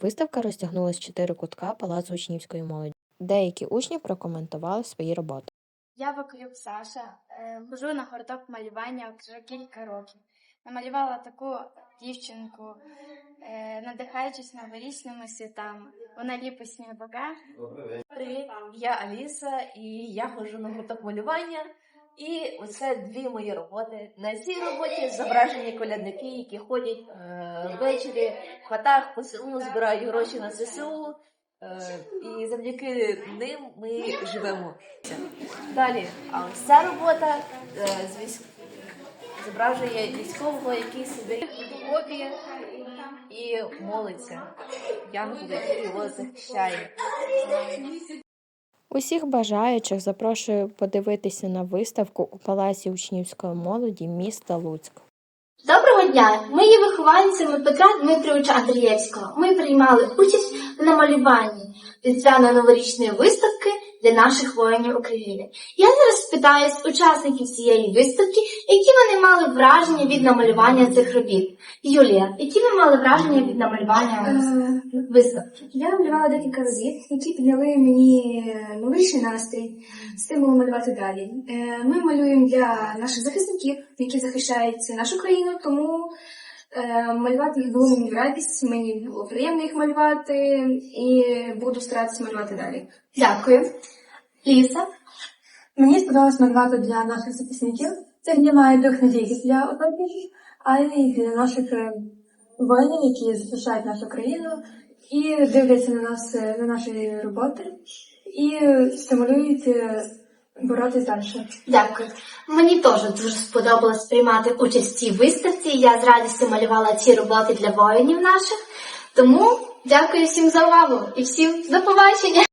Виставка розтягнулась чотири кутка Палацу учнівської молоді. Деякі учні прокоментували свої роботи. Я Вакулюк Саша, е, хожу на гурток малювання вже кілька років. Намалювала таку дівчинку, е, надихаючись новорічними святами. Вона ліпить сніговика. Привіт, я Аліса і я ходжу на гурток малювання. І оце дві мої роботи. На цій роботі зображені колядники, які ходять е, ввечері в хатах по селу, збирають гроші на ЗСУ. Е, і завдяки ним ми живемо. Далі, а ось ця робота е, з військ... зображує військового, який сидить в окопі і молиться. Янгол, який його захищає. Усіх бажаючих запрошую подивитися на виставку у Палаці учнівської молоді міста Луцьк. Доброго дня! Ми є вихованцями Петра Дмитровича Андрієвського. Ми приймали участь в намалюванні різдвяно-новорічної виставки для наших воїнів України. Я зараз спитаю учасників цієї виставки, які вони мали враження від намалювання цих робіт. Юлія, які ви мали враження від намалювання виставки? Я малювала декілька робіт, які підняли мені новорічний настрій, стимул малювати далі. Е, Ми малюємо для наших захисників, які захищають нашу країну, тому е, малювати їх було мені в радість, мені було приємно їх малювати і буду старатися малювати далі. Дякую. Ліса? Мені сподобалось малювати для наших захисників. Це піднімає дух тільки для однодніх, а й для наших е, воїнів, які захищають нашу країну і дивляться на нас на наші роботи і е, стимулюють е, боротись далі. Дякую. Мені теж дуже сподобалось приймати участь в цій виставці. Я з радістю малювала ці роботи для воїнів наших. Тому дякую всім за увагу і всім до побачення!